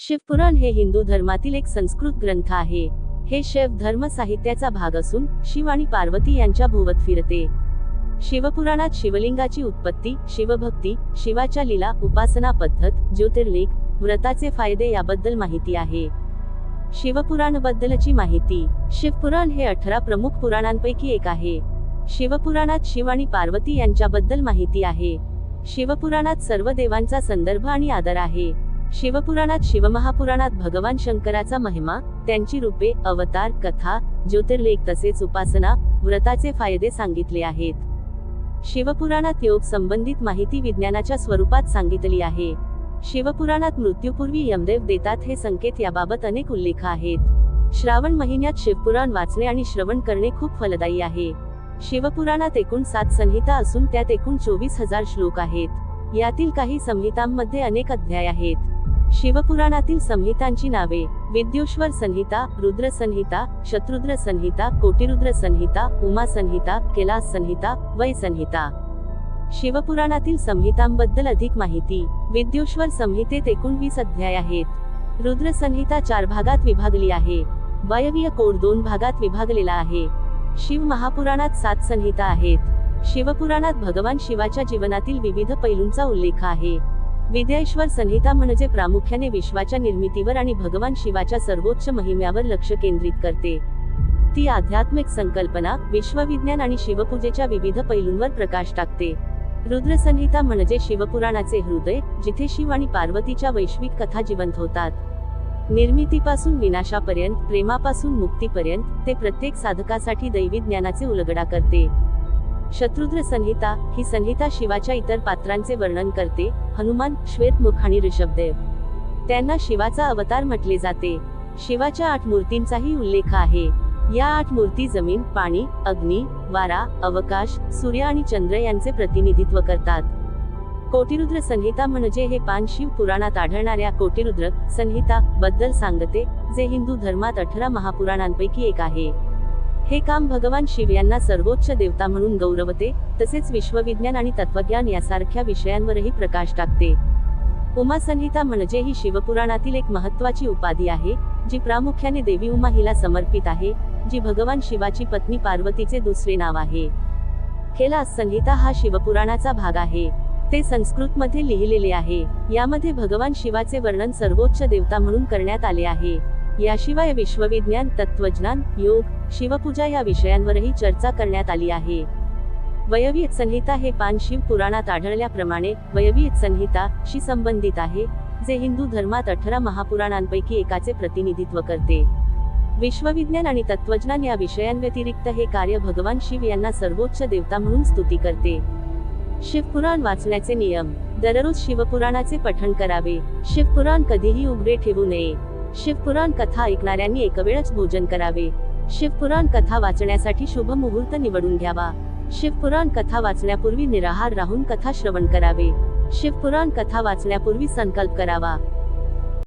शिवपुराण हे हिंदू धर्मातील एक संस्कृत ग्रंथ आहे. हे शैव धर्म साहित्याचा भाग असून शिव आणि पार्वती यांच्या भोवत फिरते. शिवपुराणात शिवलिंगाची उत्पत्ती शिवभक्ती शिवाच्या लीला उपासना पद्धत ज्योतिर्लिंग व्रताचे फायदे याबद्दल माहिती आहे. शिवपुराणबद्दलची माहिती. शिवपुराण हे अठरा प्रमुख पुराणांपैकी एक आहे. शिवपुराणात शिव आणि पार्वती यांच्याबद्दल माहिती आहे. शिवपुराणात सर्व देवांचा संदर्भ आणि आदर आहे. शिवपुराणात शिवमहापुराणात भगवान शंकराचा महिमा त्यांची रूपे अवतार कथा ज्योतिर्लेख तसेच उपासना व्रताचे फायदे सांगितले आहेत. शिवपुराणात योग संबंधित माहिती विज्ञानाच्या स्वरूपात सांगितली आहे. शिवपुराणात मृत्यूपूर्वी यमदेव देतात हे संकेत याबाबत अनेक उल्लेख आहेत. श्रावण महिन्यात शिवपुराण वाचणे आणि श्रवण करणे खूप फलदायी आहे. शिवपुराणात एकूण सात संहिता असून त्यात एकूण चोवीस हजार श्लोक आहेत. यातील काही संहितांमध्ये अनेक अध्याय आहेत. शिवपुराणातील संहितांची नावे विद्युश्वर संहिता रुद्र संहिता शत्रुद्र संहिता कोटिरुद्र संहिता उमा संहिता कैलास संहिता वय संहिता. शिवपुराणातील संहितांबद्दल अधिक माहिती विद्युश्वर संहितेत एकोणवीस अध्याय आहेत. रुद्र संहिता चार भागात विभागली आहे. वायवीय कोड दोन भागात विभागलेला आहे. शिव महापुराणात सात संहिता आहेत. शिवपुराणात भगवान शिवाच्या जीवनातील विविध पैलूंचा उल्लेख आहे. विद्याश्वर संहिता म्हणजे प्रामुख्याने विश्वाच्या निर्मितीवर आणि भगवान शिवाच्या सर्वोच्च महिम्यावर लक्ष केंद्रित करते. ती आध्यात्मिक संकल्पना विश्वविज्ञान आणि शिवपूजेच्या विविध पैलूंवर प्रकाश टाकते. रुद्रसंहिता म्हणजे शिवपुराणाचे हृदय जिथे शिव आणि पार्वतीच्या वैश्विक कथा जिवंत होतात. निर्मितीपासून विनाशापर्यंत प्रेमापासून मुक्तीपर्यंत ते प्रत्येक साधकासाठी दैवी ज्ञानाचे उलगडा करते. शत्रुद्र संहिता ही संहिता शिवाच्या इतर पात्रांचे वर्णन करते हनुमान श्वेतमुख आणि ऋषभदेव. त्यांना शिवाचा अवतार म्हटले जाते. शिवाच्या आठ मूर्तींचाही उल्लेख आहे. या आठ मूर्ती जमीन पाणी अग्नी वारा अवकाश सूर्य आणि चंद्र यांचे प्रतिनिधित्व करतात. कोटिरुद्र संहिता म्हणजे हे पान शिव पुराणात आढळणाऱ्या कोटिरुद्र संहिता बद्दल सांगते जे हिंदू धर्मात अठरा महापुराणांपैकी एक आहे. हे काम भगवान शिव यांना सर्वोच्च देवता म्हणून गौरवते तसेच विश्वविज्ञान आणि तत्वज्ञान यासारख्या विषयांवरही प्रकाश टाकते. उमा संहिता म्हणजे ही शिवपुराणातील एक महत्वाची उपाधी आहे जी प्रामुख्याने देवी उमा हिला समर्पित आहे जी भगवान शिवाची पत्नी पार्वतीचे दुसरे नाव आहे. कैलास संहिता हा शिवपुराणाचा भाग आहे. ते संस्कृत मध्ये लिहिलेले आहे. यामध्ये भगवान शिवाचे वर्णन सर्वोच्च देवता म्हणून करण्यात आले आहे. याशिवाय विश्वविज्ञान तत्वज्ञान योग शिवपूजा या विषयांवरही चर्चा करण्यात आली आहे. वयवीत संहिता हे पान शिव पुराणात आढळल्याप्रमाणे वयवीत संहिता शी संबंधित आहे जे हिंदू धर्मात अठरा महापुराणांपैकी एकाचे प्रतिनिधित्व करते. विश्वविज्ञान आणि तत्वज्ञान या विषयांव्यतिरिक्त हे कार्य भगवान शिव यांना सर्वोच्च देवता म्हणून स्तुती करते. शिवपुराण वाचण्याचे नियम दररोज शिवपुराणाचे पठण करावे शिवपुराण कधीही उघडे ठेवू नये. शिवपुराण कथा ऐकणाऱ्यांनी एकवेळच भोजन करावे. शिवपुराण कथा वाचण्यासाठी शुभ मुहूर्त निवडून घ्यावा. शिवपुराण कथा वाचण्यापूर्वी निराहार राहून कथा श्रवण करावे. शिवपुराण कथा वाचण्यापूर्वी संकल्प करावा.